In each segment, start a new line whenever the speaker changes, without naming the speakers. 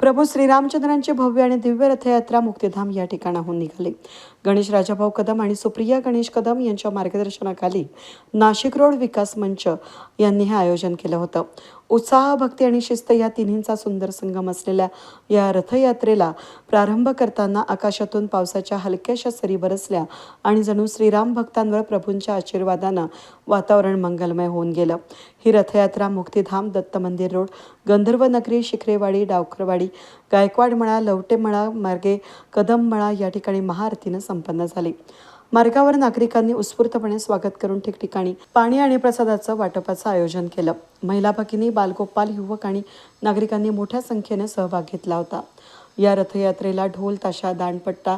प्रभू श्रीरामचंद्रांची भव्य आणि दिव्य रथयात्रा मुक्तिधाम या ठिकाणाहून निघाली. गणेश राजाभाऊ कदम आणि सुप्रिया गणेश कदम यांच्या मार्गदर्शनाखाली नाशिक रोड विकास मंच यांनी हे आयोजन केलं होतं. उत्साह भक्ती आणि शिस्त या तिन्हींचा सुंदर संगम असलेल्या या रथयात्रेला प्रारंभ करताना आकाशातून पावसाच्या हलक्याशा सरी बरसल्या आणि जणू श्रीराम भक्तांवर प्रभूंच्या आशीर्वादानं वातावरण मंगलमय होऊन गेलं. ही रथयात्रा मुक्तिधाम दत्त मंदिर रोड गंधर्व नगरी शिखरेवाडी डावखरवाडी गायकवाड मळा लवटे मळा मार्गे कदम मळा या ठिकाणी महाआरतीनं संपन्न झाली. मार्गावर नागरिकांनी उत्स्फूर्तपणे स्वागत करून ठिकठिकाणी पाणी आणि प्रसादाचं वाटपाचं आयोजन केलं. महिला भगिनी बालगोपाल युवक आणि नागरिकांनी मोठ्या संख्येने सहभाग घेतला होता. या रथयात्रेला ढोल ताशा दांडपट्टा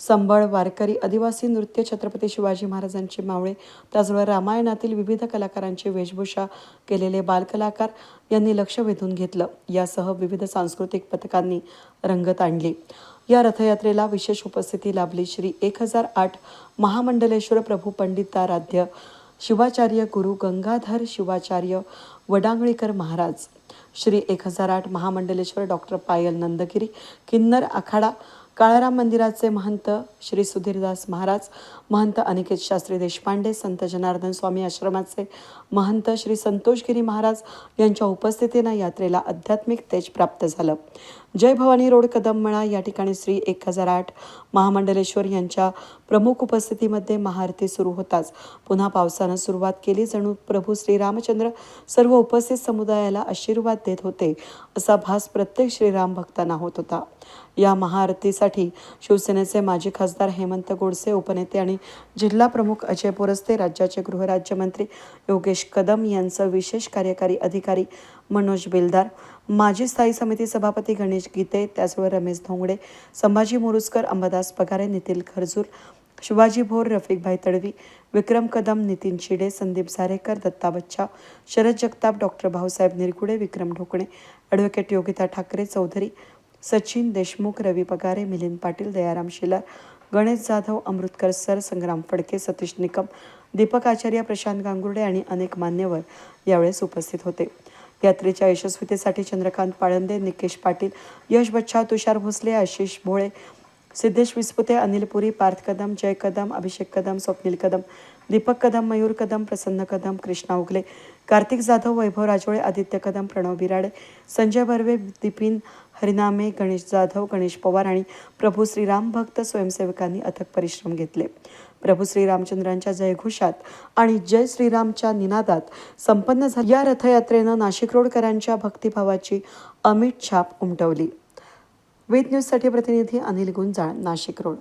संबळ वारकरी आदिवासी नृत्य छत्रपती शिवाजी महाराजांचे मावळे त्याचबरोबर रामायणातील विविध कलाकारांची वेशभूषा केलेले बालकलाकार यांनी लक्ष वेधून घेतलं. यासह विविध सांस्कृतिक पथकांनी रंगत आणली. या रथयात्रेला विशेष उपस्थिती लाभली श्री एक हजार आठ महामंडलेश्वर प्रभू पंडिताराध्य शिवाचार्य गुरु गंगाधर शिवाचार्य वडांगळीकर महाराज श्री एक हजार आठ महामंडलेश्वर डॉक्टर पायल नंदगिरी किन्नर आखाडा काळाराम मंदिराचे महंत श्री सुधीरदास महाराज महंत अनिकेत शास्त्री देशपांडे संत जनार्दन स्वामी आश्रमाचे महंत श्री संतोषगिरी महाराज यांच्या उपस्थितीनं यात्रेला आध्यात्मिक तेज प्राप्त झालं. जय भवानी रोड कदममळा या ठिकाणी श्री एक हजार आठ महामंडलेश्वर यांच्या प्रमुख उपस्थितीमध्ये महाआरती सुरू होताच. पुन्हा पावसानं सुरुवात केली जणू प्रभू श्रीरामचंद्र सर्व उपस्थित समुदायाला आशीर्वाद देत होते असा भास प्रत्येक श्रीराम भक्तांना होत होता. या महाआरतीसाठी शिवसेनेचे माजी खासदार हेमंत गोडसे उपनेते आणि जिल्हा प्रमुख अजय पोरस्ते राज्याचे गृहराज्यमंत्री योगेश कदम यांचं विशेष कार्यकारी अधिकारी मनोज बेलदार. माजी स्थायी समिती सभापती गणेश गीते त्याचबरोबर रमेश धोंगडे संभाजी मोरुसकर अंबादास पगारे नितील खरजूर शिवाजी भोर रफिकभाई तडवी विक्रम कदम नितीन चिडे Sandeep Jharekar Datta Bachcha Sharad Jagtap doctor Bhausaheb Nirgude Vikram Dhokane advocate Yogita Thackeray Chaudhari Sachin Deshmukh Ravi Pagare Milind Patil Dayaram Shilar Ganesh Jadhav Amrutkar sir Sangram Phadke Satish Nikam Deepak Acharya Prashant Gangurde आणि अनेक मान्यवर यावेळेस उपस्थित होते. यात्रेच्या यशस्वीतेसाठी चंद्रकांत पाळंदे निकेश पाटील यश बच्छाव तुषार भोसले आशिष भोळे सिद्धेश विस्पुते अनिल पुरी पार्थ कदम जय कदम अभिषेक कदम स्वप्नील कदम दीपक कदम मयूर कदम प्रसन्न कदम कृष्णा उगले. कार्तिक जाधव वैभव राजोळे आदित्य कदम प्रणव बिराडे संजय बर्वे दिपिन हरिनामे गणेश जाधव गणेश पवार आणि प्रभू श्रीराम भक्त स्वयंसेवकांनी अथक परिश्रम घेतले. प्रभू श्रीरामचंद्रांच्या जयघोषात आणि जय श्रीरामच्या निनादात संपन्न झाली. या रथयात्रेनं नाशिक रोडकरांच्या भक्तिभावाची अमिट छाप उमटवली. वेद न्यूजसाठी प्रतिनिधी अनिल गुंजाळ नाशिक रोड.